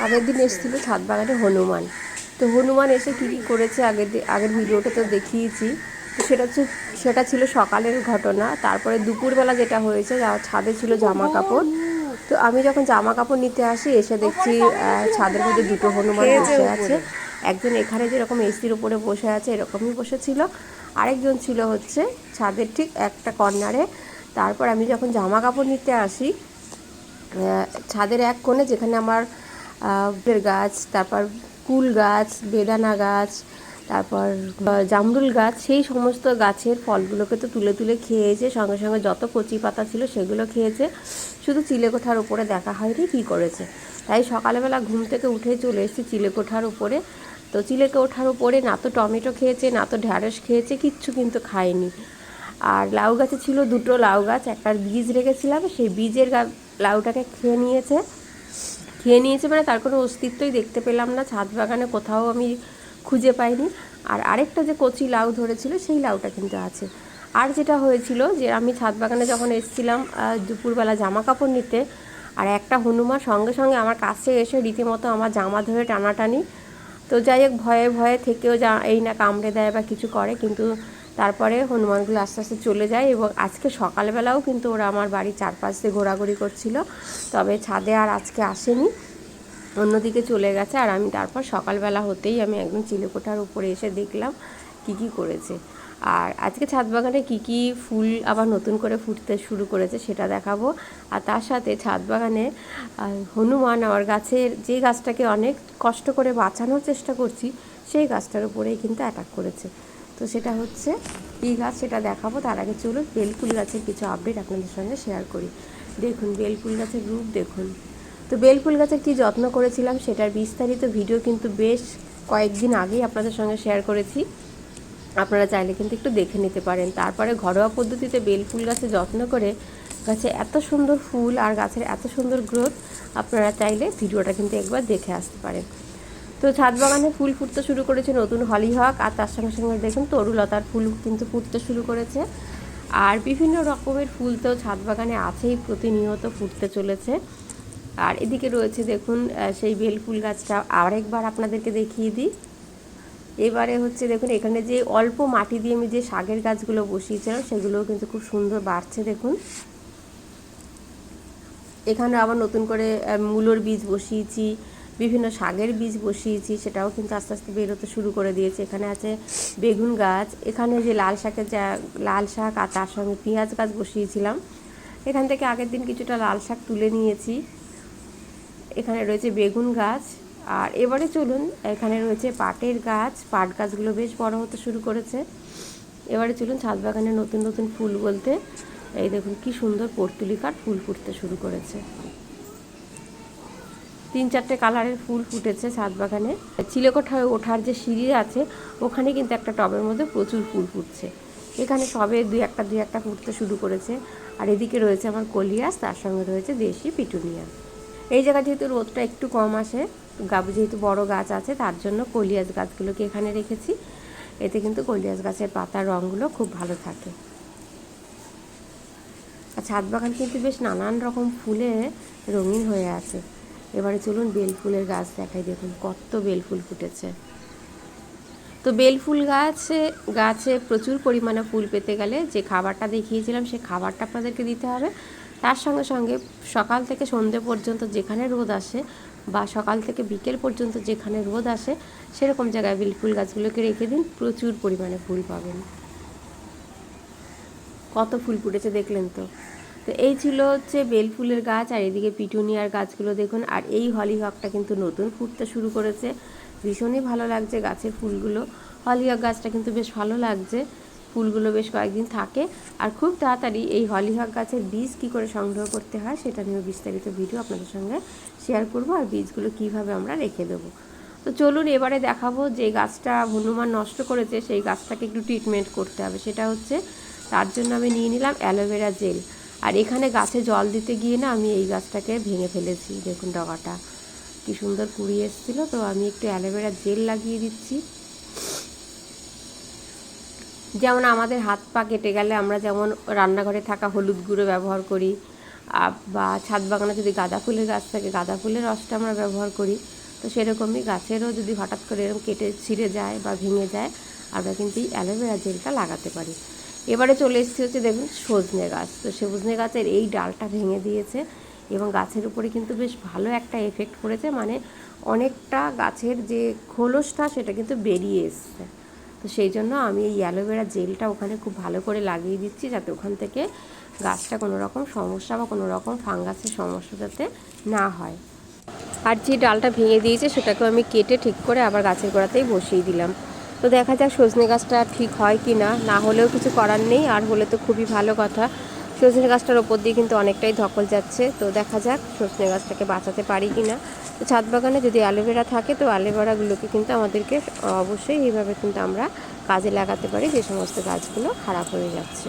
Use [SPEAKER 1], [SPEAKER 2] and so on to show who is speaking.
[SPEAKER 1] আগের দিন এসেছিল ছাদ বাগানে হনুমান। তো হনুমান এসে কী কী করেছে আগের আগের ভিডিওটা তো দেখিয়েছি। তো সেটা হচ্ছে সেটা ছিল সকালের ঘটনা। তারপরে দুপুরবেলা যেটা হয়েছে যা- ছাদে ছিল জামা কাপড়। তো আমি যখন জামা কাপড় নিতে আসি এসে দেখছি ছাদের মধ্যে দুটো হনুমান বসে আছে। একজন এখানে যেরকম এসির উপরে বসে আছে এরকমই বসেছিল আরেকজন ছিল হচ্ছে ছাদের ঠিক একটা কর্নারে। তারপর আমি যখন জামা কাপড় নিতে আসি ছাদের এক কোণে যেখানে আমার গাছ, তারপর কুল গাছ, বেদানা গাছ, তারপর জামরুল গাছ, সেই সমস্ত গাছের ফলগুলোকে তো তুলে তুলে খেয়েছে, সঙ্গে সঙ্গে যত কচি পাতা ছিল সেগুলো খেয়েছে। শুধু চিলেকোঠার উপরে দেখা হয়নি কী করেছে। তাই সকালবেলা ঘুম থেকে উঠে চলে এসেছি চিলেকোঠার উপরে। তো চিলেকোঠার উপরে না তো টমেটো খেয়েছে, না তো ঢ্যাঁড়স খেয়েছে, কিচ্ছু কিন্তু খায়নি। আর লাউ গাছে ছিল দুটো লাউ গাছ একটার বীজ রেখেছিলাম, সেই বীজের গা- লাউটাকে খেয়ে নিয়েছে। খেয়ে নিয়েছে মানে তার কোনো অস্তিত্বই দেখতে পেলাম না। ছাদ বাগানে কোথাও আমি খুঁজে পাইনি। আর আরেকটা যে কচি লাউ ধরেছিল, সেই লাউটা কিন্তু আছে। আর যেটা হয়েছিল যে, আমি ছাদ বাগানে যখন এসেছিলাম দুপুরবেলা জামা কাপড় নিতে, আর একটা হনুমান সঙ্গে সঙ্গে আমার কাছে এসে রীতিমতো আমার জামা ধরে টানাটানি। তো যাই হোক, ভয়ে ভয়ে থেকেও যা, এই না কামড়ে দেয় বা কিছু করে, কিন্তু তারপরে হনুমানগুলো আস্তে আস্তে চলে যায় এবং আজকে সকালবেলাও কিন্তু ওরা আমার বাড়ির চারপাশ দিয়ে ঘোরাঘুরি করছিল। তবে ছাদে আর আজকে আসেনি। অন্যদিকে চলে গেছে আর আমি তারপর সকালবেলা হতেই আমি একদম চিলেকোঠার উপরে এসে দেখলাম কি কি করেছে। আর আজকে ছাদ বাগানে কী কী ফুল আবার নতুন করে ফুটতে শুরু করেছে সেটা দেখাবো। আর তার সাথে ছাদ বাগানে হনুমান আমার গাছের যে গাছটাকে অনেক কষ্ট করে বাঁচানোর চেষ্টা করছি, সেই গাছটার উপরেই কিন্তু অ্যাটাক করেছে। তো সেটা হচ্ছে কী গাছ সেটা দেখাবো। তার আগে চলুন বেলফুল গাছের কিছু আপডেট আপনাদের সঙ্গে শেয়ার করি। দেখুন বেলফুল গাছের রূপ দেখুন। তো বেলফুল গাছের কী যত্ন করেছিলাম সেটার বিস্তারিত ভিডিও কিন্তু বেশ কয়েকদিন আগেই আপনাদের সঙ্গে শেয়ার করেছি। আপনারা চাইলে কিন্তু একটু দেখে নিতে পারেন। তারপরে ঘরোয়া পদ্ধতিতে বেলফুল গাছে যত্ন করে গাছে এত সুন্দর ফুল আর গাছের এত সুন্দর গ্রোথ আপনারা চাইলে ভিডিওটা কিন্তু একবার দেখে আসতে পারেন। তো ছাদ বাগানে ফুল ফুটতে শুরু করেছে নতুন হলিহক আর তার সঙ্গে সঙ্গে দেখুন তরুলতার ফুল কিন্তু ফুটতে শুরু করেছে। আর বিভিন্ন রকমের ফুল তো ছাদ বাগানে আছেই, প্রতিনিয়ত ফুটতে চলেছে। আর এদিকে রয়েছে দেখুন সেই বেল ফুল গাছটা। আরেকবার আপনাদেরকে দেখিয়ে দিই। এবারে হচ্ছে দেখুন, এখানে যে অল্প মাটি দিয়ে আমি যে শাকের গাছগুলো বসিয়েছিলাম, সেগুলোও কিন্তু খুব সুন্দর বাড়ছে দেখুন। এখানে আবার নতুন করে মূলোর বীজ বসিয়েছি। বিভিন্ন শাকের বীজ বসিয়েছি, সেটাও কিন্তু আস্তে আস্তে বেরোতে শুরু করে দিয়েছে। এখানে আছে বেগুন গাছ, এখানে যে লাল শাকের যা, লাল শাক আর তার সঙ্গে পেঁয়াজ গাছ বসিয়েছিলাম। এখান থেকে আগের দিন কিছুটা লাল শাক তুলে নিয়েছি। এখানে রয়েছে বেগুন গাছ, আর এবারে চলুন, এখানে রয়েছে পাটের গাছ। পাট গাছগুলো বেশ বড় হতে শুরু করেছে। এবারে চলুন, ছাদ বাগানে নতুন নতুন ফুল বলতে, এই দেখুন কি সুন্দর পর্তুলিকার ফুল ফুটতে শুরু করেছে। তিন চারটে কালারের ফুল ফুটেছে ছাদ বাগানে। চিলেকোঠায় ওঠার যে সিঁড়ি আছে, ওখানে কিন্তু একটা টবের মধ্যে প্রচুর ফুল ফুটছে। এখানে সবে দুই একটা দুই একটা ফুটতে শুরু করেছে। আর এদিকে রয়েছে আমার কলিয়াস, তার সঙ্গে রয়েছে দেশি পিটুনিয়া। এই জায়গা যেহেতু রোদটা একটু কম আসে যেহেতু বড় গাছ আছে, তার জন্য কলিয়াস গাছগুলোকে এখানে রেখেছি। এতে কিন্তু কলিয়াস গাছের পাতার রঙগুলো খুব ভালো থাকে। আর ছাদ বাগান কিন্তু বেশ নানান রকম ফুলে রঙিন হয়ে আছে। এবারে চলুন বেল ফুলের গাছ দেখাই, দেখুন কত বেল ফুল ফুটেছে। তো বেল ফুল গাছে গাছে প্রচুর পরিমাণে ফুল পেতে গেলে যে খাবারটা দেখিয়েছিলাম সেই খাবারটা আপনাদেরকে দিতে হবে। তার সঙ্গে সঙ্গে সকাল থেকে সন্ধে পর্যন্ত যেখানে রোদ আসে বা সকাল থেকে বিকেল পর্যন্ত যেখানে রোদ আসে, সেরকম জায়গায় বেল ফুল গাছগুলোকে রেখে দিন, প্রচুর পরিমাণে ফুল পাবেন। কত ফুল ফুটেছে দেখলেন তো? তো এই ছিল হচ্ছে বেল ফুলের গাছ, আর এদিকে পিটুনিয়ার গাছগুলো দেখুন, আর এই হলিহকটা কিন্তু নতুন ফুটতে শুরু করেছে। ভীষণই ভালো লাগছে গাছের ফুলগুলো। হলিহক গাছটা কিন্তু বেশ ভালো লাগছে, ফুলগুলো বেশ কয়েকদিন থাকে। আর খুব তাড়াতাড়ি এই হলিহক গাছের বীজ কী করে সংগ্রহ করতে হয় সেটা নিয়ে বিস্তারিত ভিডিও আপনাদের সঙ্গে শেয়ার করব, আর বীজগুলো কীভাবে আমরা রেখে দেবো। তো চলুন এবারে দেখাবো যে গাছটা হনুমান নষ্ট করেছে, সেই গাছটাকে একটু ট্রিটমেন্ট করতে হবে। সেটা হচ্ছে, তার জন্য আমি নিয়ে নিলাম অ্যালোভেরা জেল আর এখানে গাছে জল দিতে গিয়ে না আমি এই গাছটাকে ভেঙে ফেলেছি, দেখুন ডগাটা। কি সুন্দর কুড়ি এসেছিল, তো আমি একটু অ্যালোভেরা জেল লাগিয়ে দিচ্ছি। যেমন আমাদের হাত পা কেটে গেলে আমরা যেমন রান্নাঘরে থাকা হলুদ গুঁড়ো ব্যবহার করি বা ছাদ বাগানে যদি গাঁদা ফুলের গাছ থাকে, গাঁদা ফুলের রসটা আমরা ব্যবহার করি। তো সেরকমই গাছেরও যদি হঠাৎ করে এরকম কেটে ছিঁড়ে যায় বা ভেঙে যায়, আমরা কিন্তু এই অ্যালোভেরা জেলটা লাগাতে পারি। এবারে চলে এসেছি হচ্ছে দেখুন সজনে গাছ। তো সজনে গাছের এই ডালটা ভেঙে দিয়েছে এবং গাছের উপরে কিন্তু বেশ ভালো একটা এফেক্ট পড়েছে মানে অনেকটা গাছের যে খোলসটা সেটা কিন্তু বেরিয়ে এসছে। তো সেই জন্য আমি এই অ্যালোভেরা জেলটা ওখানে খুব ভালো করে লাগিয়ে দিচ্ছি যাতে ওখান থেকে গাছটা কোনো রকম সমস্যা বা কোনো রকম ফাঙ্গাসের সমস্যা যাতে না হয়। আর যে ডালটা ভেঙে দিয়েছে সেটাকেও আমি কেটে ঠিক করে আবার গাছের গোড়াতেই বসিয়ে দিলাম। তো দেখা যাক সজনে গাছটা ঠিক হয় কি না। না হলেও কিছু করার নেই, আর হলে তো খুবই ভালো কথা। সজনে গাছটার ওপর দিয়ে কিন্তু অনেকটাই ধকল যাচ্ছে। তো দেখা যাক সজনে গাছটাকে বাঁচাতে পারি কি না। তো ছাদ বাগানে যদি অ্যালোভেরা থাকে, তো অ্যালোভেরাগুলোকে কিন্তু আমাদেরকে অবশ্যই এইভাবে কিন্তু আমরা কাজে লাগাতে পারি যে সমস্ত গাছগুলো খারাপ হয়ে যাচ্ছে।